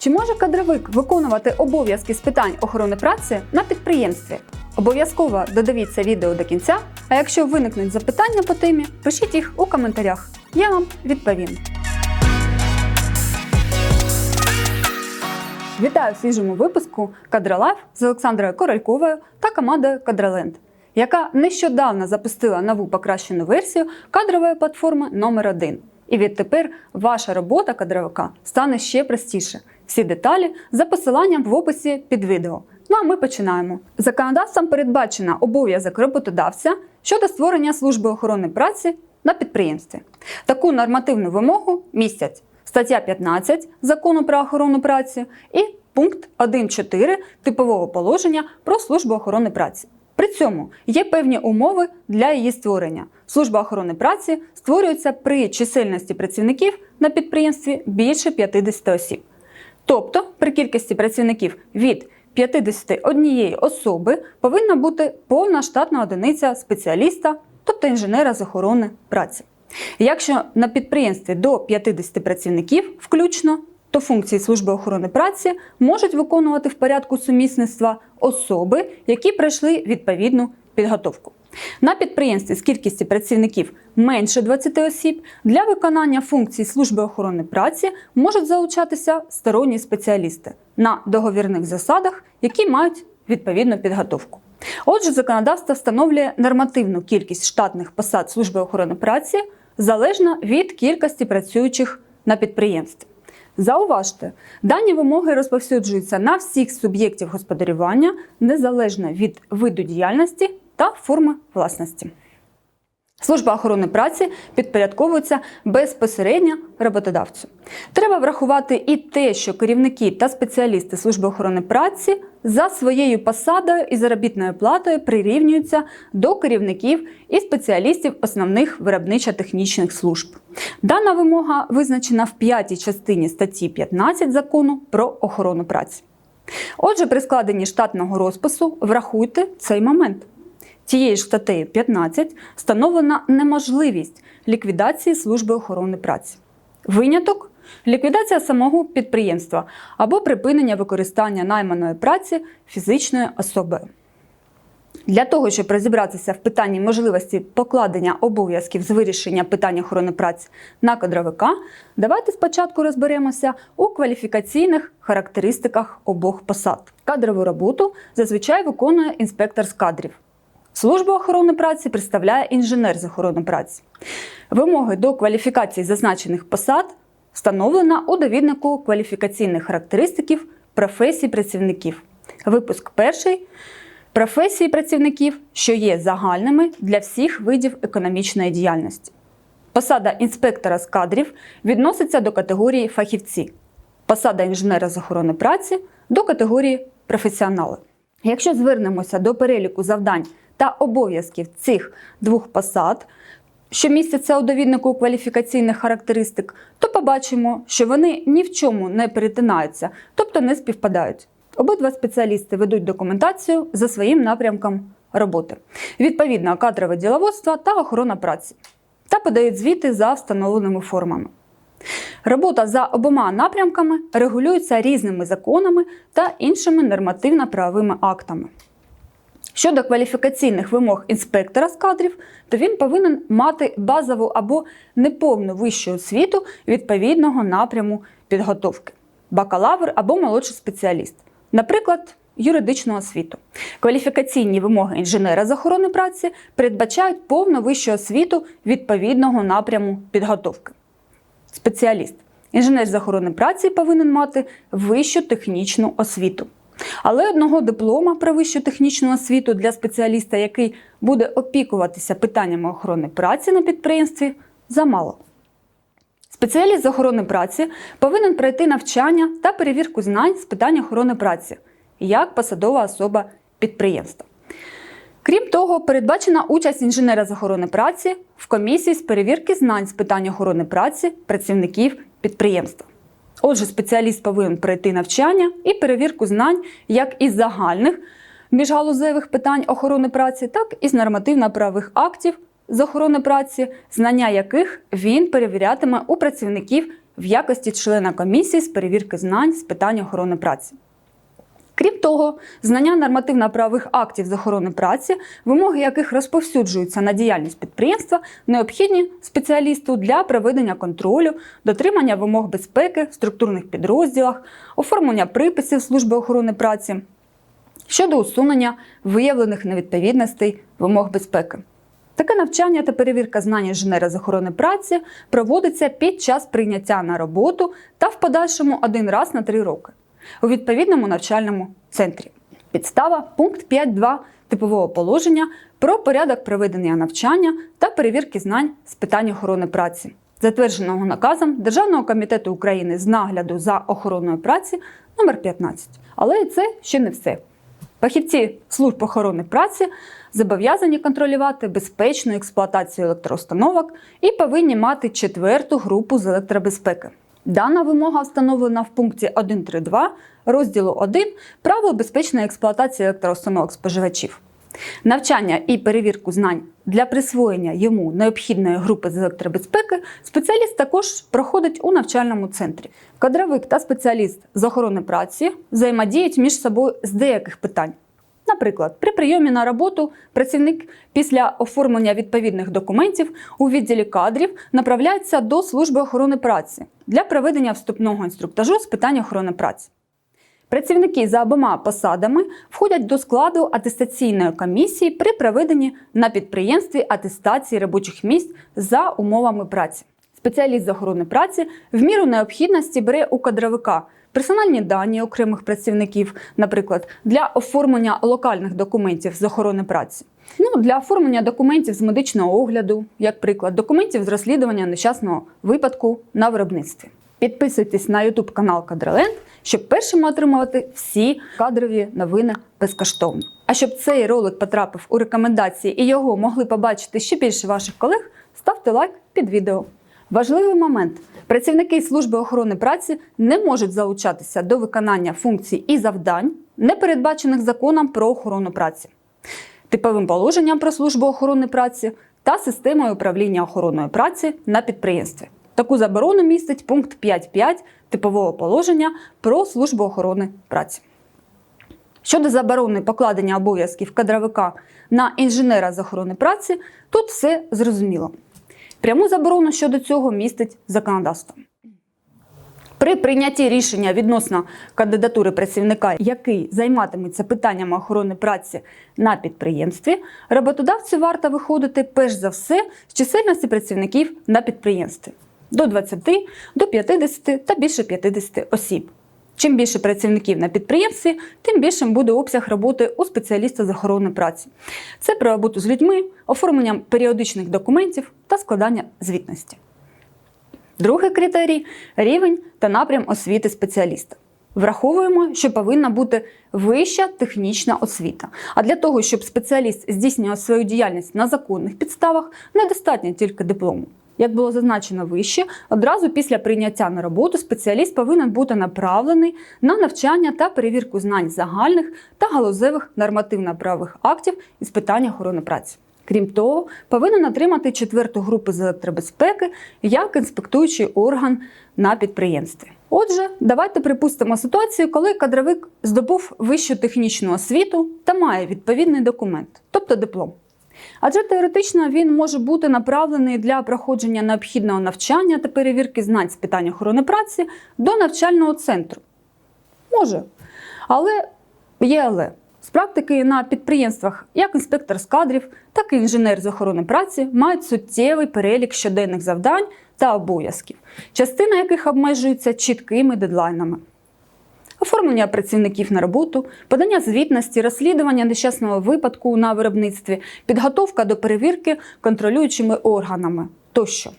Чи може кадровик виконувати обов'язки з питань охорони праці на підприємстві? Обов'язково додивіться відео до кінця, а якщо виникнуть запитання по темі, пишіть їх у коментарях. Я вам відповім. Вітаю в свіжому випуску Кадралайф з Олександрою Корольковою та командою Кадраленд, яка нещодавно запустила нову покращену версію кадрової платформи номер 1 І відтепер ваша робота кадровика стане ще простіше. Всі деталі за посиланням в описі під відео. Ну а ми починаємо. Законодавством передбачено обов'язок роботодавця щодо створення служби охорони праці на підприємстві. Таку нормативну вимогу містять стаття 15 закону про охорону праці і пункт 1.4 типового положення про службу охорони праці. При цьому є певні умови для її створення. Служба охорони праці створюється при чисельності працівників на підприємстві більше 50 осіб. Тобто при кількості працівників від 51 особи повинна бути повна штатна одиниця спеціаліста, тобто інженера з охорони праці. Якщо на підприємстві до 50 працівників включно, то функції служби охорони праці можуть виконувати в порядку сумісництва особи, які пройшли відповідну підготовку. На підприємстві з кількістю працівників менше 20 осіб для виконання функцій служби охорони праці можуть залучатися сторонні спеціалісти на договірних засадах, які мають відповідну підготовку. Отже, законодавство встановлює нормативну кількість штатних посад служби охорони праці залежно від кількості працюючих на підприємстві. Зауважте, дані вимоги розповсюджуються на всіх суб'єктів господарювання незалежно від виду діяльності та форми власності. Служба охорони праці підпорядковується безпосередньо роботодавцю. Треба врахувати і те, що керівники та спеціалісти служби охорони праці за своєю посадою і заробітною платою прирівнюються до керівників і спеціалістів основних виробничо-технічних служб. Дана вимога визначена в п'ятій частині статті 15 закону про охорону праці. Отже, при складенні штатного розпису врахуйте цей момент. Тією ж статтею 15 встановлена неможливість ліквідації служби охорони праці. Виняток ліквідація самого підприємства або припинення використання найманої праці фізичною особою. Для того, щоб розібратися в питанні можливості покладення обов'язків з вирішення питань охорони праці на кадровика, давайте спочатку розберемося у кваліфікаційних характеристиках обох посад. Кадрову роботу зазвичай виконує інспектор з кадрів. Службу охорони праці представляє інженер з охорони праці. Вимоги до кваліфікації зазначених посад встановлено у довіднику кваліфікаційних характеристиків професій працівників. Випуск перший професії працівників, що є загальними для всіх видів економічної діяльності. Посада інспектора з кадрів відноситься до категорії фахівці, посада інженера з охорони праці до категорії професіонали. Якщо звернемося до переліку завдань та обов'язків цих двох посад, що містяться у довіднику кваліфікаційних характеристик, то побачимо, що вони ні в чому не перетинаються, тобто не співпадають. Обидва спеціалісти ведуть документацію за своїм напрямком роботи, відповідно кадрове діловодство та охорона праці, та подають звіти за встановленими формами. Робота за обома напрямками регулюється різними законами та іншими нормативно-правовими актами. Щодо кваліфікаційних вимог інспектора з кадрів, то він повинен мати базову або неповну вищу освіту відповідного напряму підготовки бакалавр або молодший спеціаліст, наприклад, юридичну освіту. Кваліфікаційні вимоги інженера з охорони праці передбачають повну вищу освіту відповідного напряму підготовки. Спеціаліст. Інженер з охорони праці повинен мати вищу технічну освіту. Але одного диплома про вищу технічну освіту для спеціаліста, який буде опікуватися питаннями охорони праці на підприємстві, замало. Спеціаліст з охорони праці повинен пройти навчання та перевірку знань з питань охорони праці як посадова особа підприємства. Крім того, передбачена участь інженера з охорони праці в комісії з перевірки знань з питань охорони праці працівників підприємства. Отже, спеціаліст повинен пройти навчання і перевірку знань як із загальних міжгалузевих питань охорони праці, так і з нормативно-правових актів з охорони праці, знання яких він перевірятиме у працівників в якості члена комісії з перевірки знань з питань охорони праці. Крім того, знання нормативно-правових актів з охорони праці, вимоги яких розповсюджуються на діяльність підприємства, необхідні спеціалісту для проведення контролю, дотримання вимог безпеки в структурних підрозділах, оформлення приписів служби охорони праці щодо усунення виявлених невідповідностей вимог безпеки. Таке навчання та перевірка знань інженера з охорони праці проводиться під час прийняття на роботу та в подальшому один раз на три роки у відповідному навчальному центрі. Підстава пункт 5.2 типового положення про порядок проведення навчання та перевірки знань з питань охорони праці, затвердженого наказом Державного комітету України з нагляду за охороною праці номер 15. Але це ще не все. Фахівці служб охорони праці зобов'язані контролювати безпечну експлуатацію електроустановок і повинні мати четверту групу з електробезпеки. Дана вимога встановлена в пункті 1.3.2 розділу 1 правил безпечної експлуатації електроустановок споживачів. Навчання і перевірку знань для присвоєння йому необхідної групи з електробезпеки спеціаліст також проходить у навчальному центрі. Кадровик та спеціаліст з охорони праці взаємодіють між собою з деяких питань. Наприклад, при прийомі на роботу працівник після оформлення відповідних документів у відділі кадрів направляється до служби охорони праці для проведення вступного інструктажу з питань охорони праці. Працівники за обома посадами входять до складу атестаційної комісії при проведенні на підприємстві атестації робочих місць за умовами праці. Спеціаліст з охорони праці в міру необхідності бере у кадровика персональні дані окремих працівників, наприклад, для оформлення локальних документів з охорони праці. Ну, для оформлення документів з медичного огляду, як приклад, документів з розслідування нещасного випадку на виробництві. Підписуйтесь на YouTube канал Кадроленд, щоб першими отримувати всі кадрові новини безкоштовно. А щоб цей ролик потрапив у рекомендації і його могли побачити ще більше ваших колег, ставте лайк під відео. Важливий момент: працівники служби охорони праці не можуть залучатися до виконання функцій і завдань, не передбачених законом про охорону праці, типовим положенням про службу охорони праці та системою управління охороною праці на підприємстві. Таку заборону містить пункт 5.5 типового положення про службу охорони праці. Щодо заборони покладення обов'язків кадровика на інженера з охорони праці, тут все зрозуміло. Пряму заборону щодо цього містить законодавство. При прийнятті рішення відносно кандидатури працівника, який займатиметься питаннями охорони праці на підприємстві, роботодавцю варто виходити перш за все з чисельності працівників на підприємстві до 20, до 50 та більше 50 осіб. Чим більше працівників на підприємстві, тим більшим буде обсяг роботи у спеціаліста з охорони праці. Це про роботу з людьми, оформленням періодичних документів та складання звітності. Другий критерій рівень та напрям освіти спеціаліста. Враховуємо, що повинна бути вища технічна освіта. А для того, щоб спеціаліст здійснював свою діяльність на законних підставах, недостатньо тільки диплому. Як було зазначено вище, одразу після прийняття на роботу спеціаліст повинен бути направлений на навчання та перевірку знань загальних та галузевих нормативно-правових актів із питання охорони праці. Крім того, повинен отримати четверту групу з електробезпеки як інспектуючий орган на підприємстві. Отже, давайте припустимо ситуацію, коли кадровик здобув вищу технічну освіту та має відповідний документ, тобто диплом. Адже теоретично він може бути направлений для проходження необхідного навчання та перевірки знань з питань охорони праці до навчального центру. Може. Але є але. З практики на підприємствах як інспектор з кадрів, так і інженер з охорони праці мають суттєвий перелік щоденних завдань та обов'язків, частина яких обмежується чіткими дедлайнами. Оформлення працівників на роботу, подання звітності, розслідування нещасного випадку на виробництві, підготовка до перевірки контролюючими органами тощо.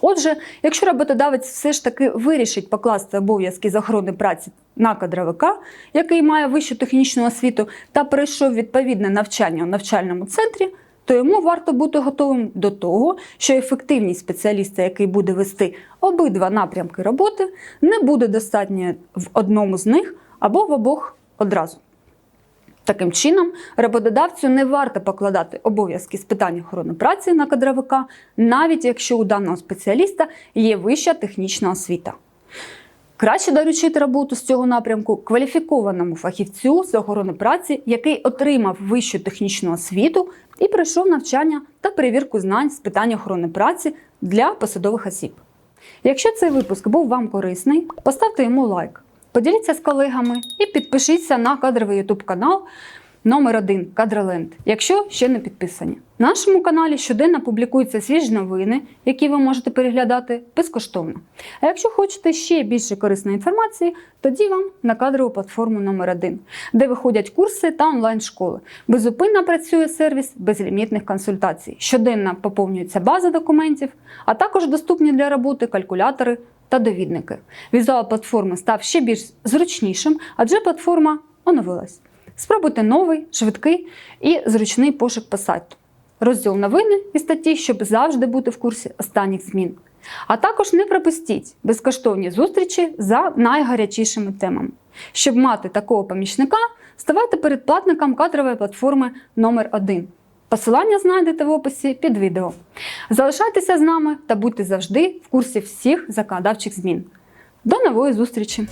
Отже, якщо роботодавець все ж таки вирішить покласти обов'язки з охорони праці на кадровика, який має вищу технічну освіту та пройшов відповідне навчання у навчальному центрі, то йому варто бути готовим до того, що ефективність спеціаліста, який буде вести обидва напрямки роботи, не буде достатньо в одному з них або в обох одразу. Таким чином, роботодавцю не варто покладати обов'язки з питань охорони праці на кадровика, навіть якщо у даного спеціаліста є вища технічна освіта. Краще доручити роботу з цього напрямку кваліфікованому фахівцю з охорони праці, який отримав вищу технічну освіту і пройшов навчання та перевірку знань з питань охорони праці для посадових осіб. Якщо цей випуск був вам корисний, поставте йому лайк, поділіться з колегами і підпишіться на кадровий YouTube канал номер 1 Кадроленд, якщо ще не підписані. На нашому каналі щоденно публікуються свіжі новини, які ви можете переглядати безкоштовно. А якщо хочете ще більше корисної інформації, тоді вам на кадрову платформу номер 1 де виходять курси та онлайн-школи. Безупинно працює сервіс безлімітних консультацій. Щоденно поповнюється база документів, а також доступні для роботи калькулятори та довідники. Візуал платформи став ще більш зручнішим, адже платформа оновилась. Спробуйте новий, швидкий і зручний пошук по сайту. Розділ новини і статті, щоб завжди бути в курсі останніх змін. А також не пропустіть безкоштовні зустрічі за найгарячішими темами. Щоб мати такого помічника, ставайте передплатником кадрової платформи номер 1 Посилання знайдете в описі під відео. Залишайтеся з нами та будьте завжди в курсі всіх законодавчих змін. До нової зустрічі!